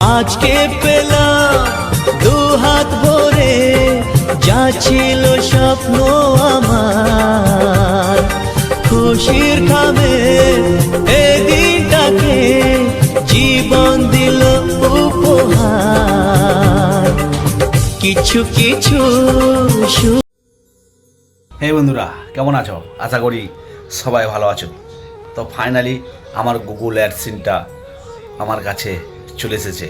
আজকে পেলাম দু হাত ভরে, যা ছিল স্বপ্ন আমার। খুশির খাবে এই জীবন দিল উপহার। কিছু কিছু হে বন্ধুরা, কেমন আছো? আশা করি সবাই ভালো আছো। তো ফাইনালি আমার গুগল অ্যাডসিনটা আমার কাছে চলে এসেছে।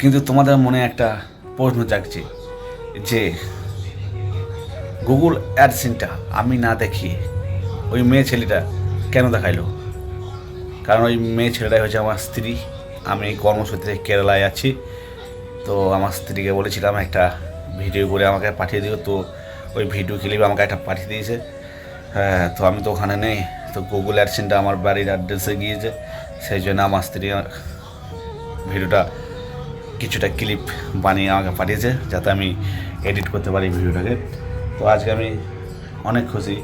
কিন্তু তোমাদের মনে একটা প্রশ্ন জাগছে যে গুগল অ্যাডসিনটা আমি না দেখি ওই মেয়ে ছেলেটা কেন দেখাইলো? কারণ ওই মেয়ে ছেলেটাই হচ্ছে আমার স্ত্রী। আমি কর্মসূত্রে কেরালায় আছি। তো আমার স্ত্রীকে বলেছিলাম একটা ভিডিও করে আমাকে পাঠিয়ে দিও। তো ওই ভিডিও ক্লিপ আমাকে একটা পাঠিয়ে দিয়েছে। হ্যাঁ তো আমি তো ওখানে নেই। তো গুগল অ্যাডসেন্টটা আমার বাড়ির অ্যাড্রেসে গিয়েছে। সেই জন্য আমার স্ত্রী ভিডিওটা কিছুটা ক্লিপ বানিয়ে আমাকে পাঠিয়েছে যাতে আমি এডিট করতে পারি ভিডিওটাকে। তো আজকে আমি অনেক খুশি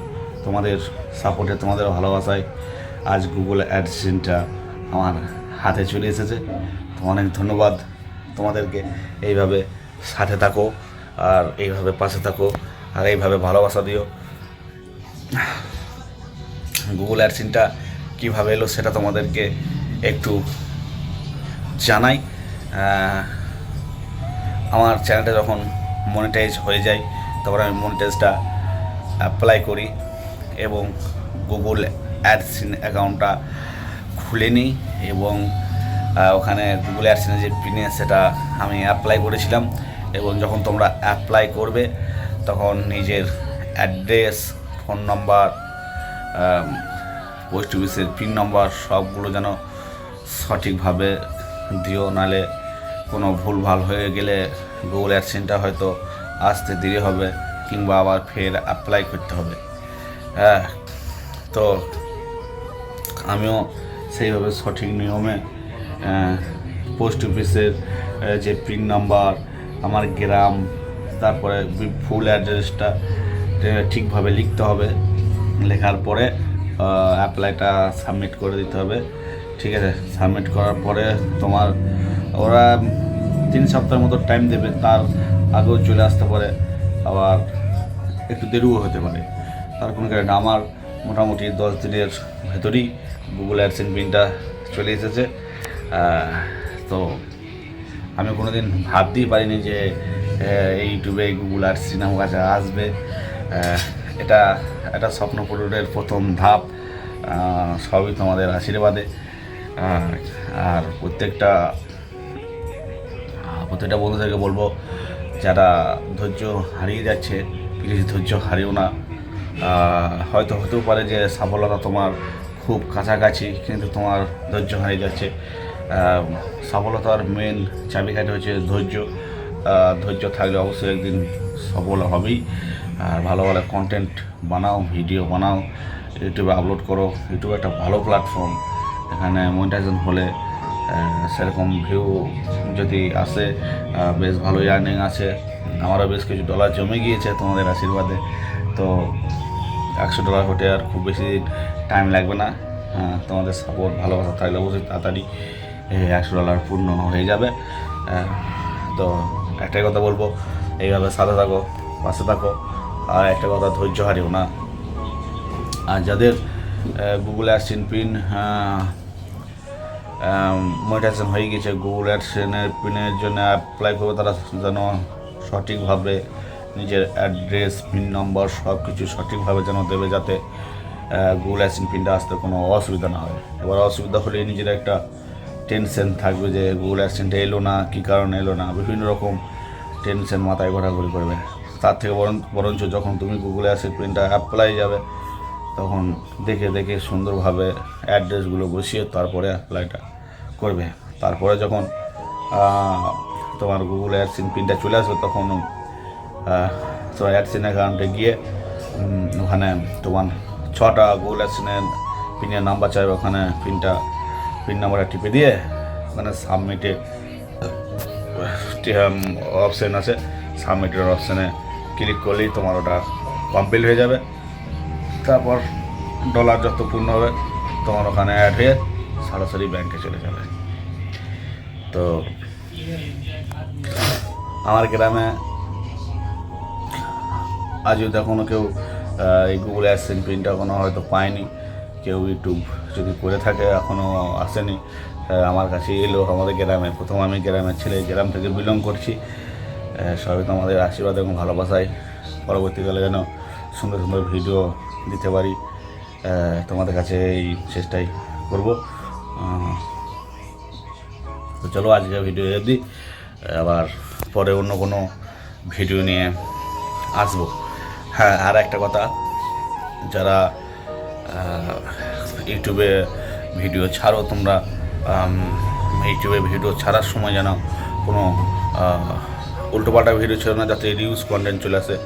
তোমাদের সাপোর্টে, তোমাদের ভালোবাসায় আজ গুগল অ্যাডসেন্টটা আমার হাতে চলে এসেছে। তো অনেক ধন্যবাদ তোমাদেরকে এইভাবে সাথে থাকো আর এইভাবে পাশে থাকো আর এইভাবে ভালোবাসা দিও। গুগল অ্যাডসিনটা কীভাবে এলো সেটা তোমাদেরকে একটু জানাই আমার চ্যানেলটা যখন মনিটাইজ হয়ে যায়, তখন আমি মনিটাইজটা অ্যাপ্লাই করি এবং গুগল অ্যাডসিন অ্যাকাউন্টটা খুলে নিই এবং ওখানে গুগল অ্যাডসিনে যে পিনে সেটা আমি অ্যাপ্লাই করেছিলাম এবং যখন তোমরা অ্যাপ্লাই করবে, তখন নিজের অ্যাড্রেস ফোন নম্বর পোস্ট অফিসের পিন নম্বর সবগুলো যেন সঠিকভাবে দিও, নালে কোনো ভুলভাল হয়ে গেলে গুগল অ্যাডসেন্টটা হয়তো আসতে দেরি হবে, কিংবা আবার ফের অ্যাপ্লাই করতে হবে। হ্যাঁ তো আমিও সেইভাবে সঠিক নিয়মে পোস্ট অফিসের যে পিন নাম্বার আমার গ্রাম, তারপরে ফুল অ্যাড্রেসটা ঠিকভাবে লিখতে হবে। লেখার পরে অ্যাপ্লাইটা সাবমিট করে দিতে হবে। ঠিক আছে সাবমিট করার পরে তোমার ওরা তিন সপ্তাহের মতো টাইম দেবে, তার আগেও চলে আসতে পারে, আবার একটু দেরিও হতে পারে। তার কোনো কারণে। আমার মোটামুটি দশ দিনের ভেতরেই গুগল অ্যাডসেন পিনটা চলে এসেছে। তো আমি কোনোদিন ভাবতেই পারিনি যে এই ইউটিউবে গুগল অ্যাডসেন আমার কাছে আসবে। এটা একটা স্বপ্ন পূরণের প্রথম ধাপ। সবই তোমাদের আশীর্বাদে। আর প্রত্যেকটা প্রত্যেকটা বন্ধুদেরকে বলব, যারা ধৈর্য হারিয়ে যাচ্ছে প্লিজ ধৈর্য হারিও না হয়তো হতেও পারে যে সফলতা তোমার খুব কাছাকাছি, কিন্তু তোমার ধৈর্য হারিয়ে যাচ্ছে। সফলতার মেন চাবিকাঠি হচ্ছে ধৈর্য। ধৈর্য থাকলে অবশ্যই একদিন সফল হবেই। আর ভালো ভালো কন্টেন্ট বানাও ভিডিও বানাও, ইউটিউবে আপলোড করো। ইউটিউব একটা ভালো প্ল্যাটফর্ম এখানে মনিটাইজেশন হলে সেরকম ভিউ যদি আসে বেশ ভালো ইয়ার্নিং আছে আমারও বেশ কিছু ডলার জমে গিয়েছে তোমাদের আশীর্বাদে। তো একশো ডলার হতে আর খুব বেশি টাইম লাগবে না। হ্যাঁ, তোমাদের সাপোর্ট ভালোবাসা থাকলে অবশ্যই তাড়াতাড়ি একশো ডলার পূর্ণ হয়ে যাবে। তো একটাই কথা বলব এইভাবে সাথে থাকো পাশে থাকো। আর একটা কথা ধৈর্য হারিও না। আর যাদের গুগল অ্যাডসিন পিন মনিটাইজেশন হয়ে গেছে, গুগল অ্যাডসেনের পিনের জন্য অ্যাপ্লাই করবে, তারা যেন সঠিকভাবে নিজের অ্যাড্রেস পিন নম্বর সব কিছু সঠিকভাবে যেন দেবে যাতে গুগল অ্যাডসিন পিনটা আসতে কোনো অসুবিধা না হয়। এবার অসুবিধা হলে নিজের একটা টেনশন থাকবে যে গুগল অ্যাডসেনটা এলো না, কী কারণে এলো না, বিভিন্ন রকম টেনশন মাথায় ঘোরাঘুরি করবে। তার থেকে বরং বরঞ্চ যখন তুমি গুগলে আসে প্রিন্টটা অ্যাপ্লাই যাবে তখন দেখে দেখে সুন্দরভাবে অ্যাড্রেসগুলো বসিয়ে তারপরে অ্যাপ্লাইটা করবে। তারপরে যখন তোমার গুগল অ্যাডসিন পিনটা চলে আসবে, তখন তোমার অ্যাডসিন অ্যাকাউন্টে গিয়ে ওখানে তোমার ছটা গুগল অ্যাডসিনের পিনের নাম্বার চাইবে। ওখানে পিনটা পিন নাম্বারটা টিপে দিয়ে, ওখানে সাবমিটে অপশান আছে। সাবমিটের অপশানে ক্লিক করলেই তোমার ওটা কমপ্লিট হয়ে যাবে। তারপর ডলার যত পূর্ণ হবে তোমার ওখানে অ্যাড হয়ে সরাসরি ব্যাংকে চলে যাবে। তো আমার গ্রামে আজও এখনও কেউ এই গুগল অ্যাডসেন্স প্রিন্টটা এখনও হয়তো পায়নি। কেউ ইউটিউব যদি করে থাকে এখনও আসেনি। আমার কাছে এলো আমাদের গ্রামে। প্রথম আমি গ্রামের ছেলে, গ্রাম থেকে বিলং করছি। সবাই তোমাদের আশীর্বাদ এবং ভালোবাসায়। পরবর্তীকালে যেন সুন্দর সুন্দর ভিডিও দিতে পারি। তোমাদের কাছে এই চেষ্টাই করব। তো চলো আজকে ভিডিও অবধি, আবার পরে অন্য কোনো ভিডিও নিয়ে আসব। হ্যাঁ আর একটা কথা, যারা ইউটিউবে ভিডিও ছাড়ো তোমরা ইউটিউবে ভিডিও ছাড়ার সময় যেন কোনো উল্টোপাল্টা ভিডিও ছিল না, যাতে রিউজ কন্টেন্ট চলে আসে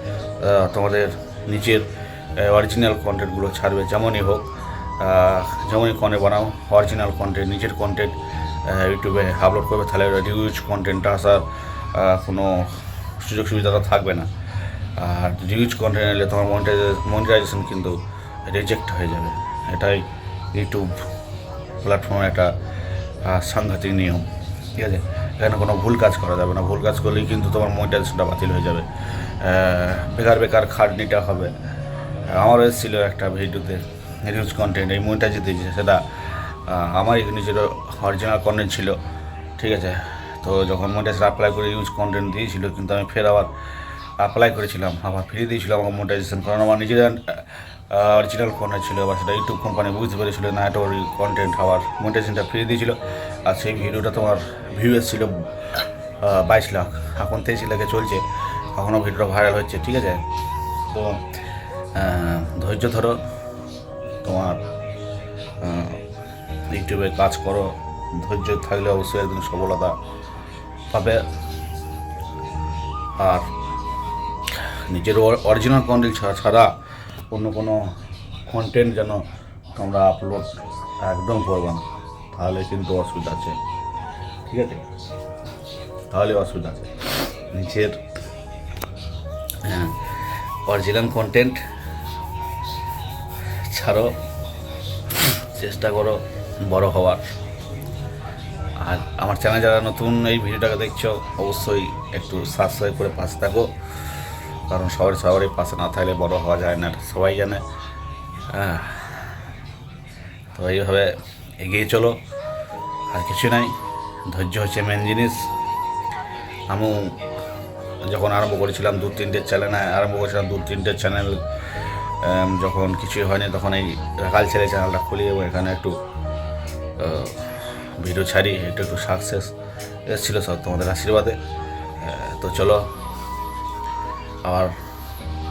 তোমাদের নিচের অরিজিনাল কন্টেন্টগুলো ছাড়বে, যেমনই হোক যেমনই কনে বানাও অরিজিনাল কন্টেন্ট নিজের কন্টেন্ট ইউটিউবে আপলোড করবে, তাহলে রিউজ কন্টেন্টটা আসার কোনো সুযোগ সুবিধাটা থাকবে না। আর রিউজ কন্টেন্ট এলে তোমার মনিটাইজেশন কিন্তু রিজেক্ট হয়ে যাবে। এটাই ইউটিউব প্ল্যাটফর্মের একটা সাংঘাতিক নিয়ম। ঠিক আছে? এখানে কোনো ভুল কাজ করা যাবে না। ভুল কাজ করলেই কিন্তু তোমার মনিটাইজেশনটা বাতিল হয়ে যাবে। বেকার বেকার খাটনিটা হবে। আমারও এসেছিল একটা ভিডিওতে রিউজ কন্টেন্ট এই মনিটাইজ দিয়েছে সেটা আমার নিজের অরিজিনাল কন্টেন্ট ছিল, ঠিক আছে? তো যখন মনিটাইজ অ্যাপ্লাই করে ইউজ কন্টেন্ট দিয়েছিল, কিন্তু আমি ফের আবার অ্যাপ্লাই করেছিলাম, আবার ফিরিয়ে দিয়েছিল আমাকে মনিটাইজেশন কারণ আমার নিজের অরিজিনাল কন্টেন্ট ছিল, আবার সেটা ইউটিউব কোম্পানি বুঝতে পেরেছিল না এটা ওর কন্টেন্ট আবার মনিটাইজেশনটা ফিরিয়ে দিয়েছিল। আর সেই ভিডিওটা তোমার ভিউ এসেছিল বাইশ লাখ। এখন তেইশ লাখে চলছে এখনও ভিডিওটা ভাইরাল হচ্ছে, ঠিক আছে? তো ধৈর্য ধরো। তোমার ইউটিউবে কাজ করো। ধৈর্য থাকলে অবশ্যই একদিন সফলতা পাবে। আর নিজের অরিজিনাল কন্টেন্ট ছাড়া অন্য কোনো কন্টেন্ট যেন তোমরা আপলোড একদম করবে না, তাহলে কিন্তু অসুবিধা আছে। ঠিক আছে? তাহলে অসুবিধা আছে। নিজের হ্যাঁ অরিজিনাল কন্টেন্ট ছাড়ো। চেষ্টা করো বড় হওয়ার। আর আমার চ্যানেল যারা নতুন, এই ভিডিওটাকে দেখছ, অবশ্যই একটু সাবস্ক্রাইব করে পাশে থাকো। কারণ সবার সবারই পাশে না থাকলে বড় হওয়া যায় না সবাই জানে। তো এইভাবে এগিয়ে চলো। আর কিছু নাই, ধৈর্য হচ্ছে মেন জিনিস। আমি যখন আরম্ভ করেছিলাম দু তিনটে চ্যানেল আরম্ভ করেছিলাম দু তিনটে চ্যানেল যখন কিছুই হয়নি, তখন এই রাখাল ছেলে চ্যানেলটা খুলি এবং এখানে একটু ভিডিও ছাড়ি, একটু একটু সাকসেস এসেছিল সব তোমাদের আশীর্বাদে। তো চলো, আবার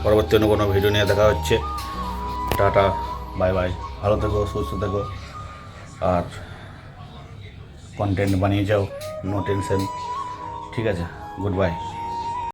পরবর্তী অন্য কোনো ভিডিও নিয়ে দেখা হচ্ছে। টাটা বাই বাই ভালো থেকো, সুস্থ থেকো। আর কন্টেন্ট বানিয়ে যাও নো টেনশন ঠিক আছে গুড বাই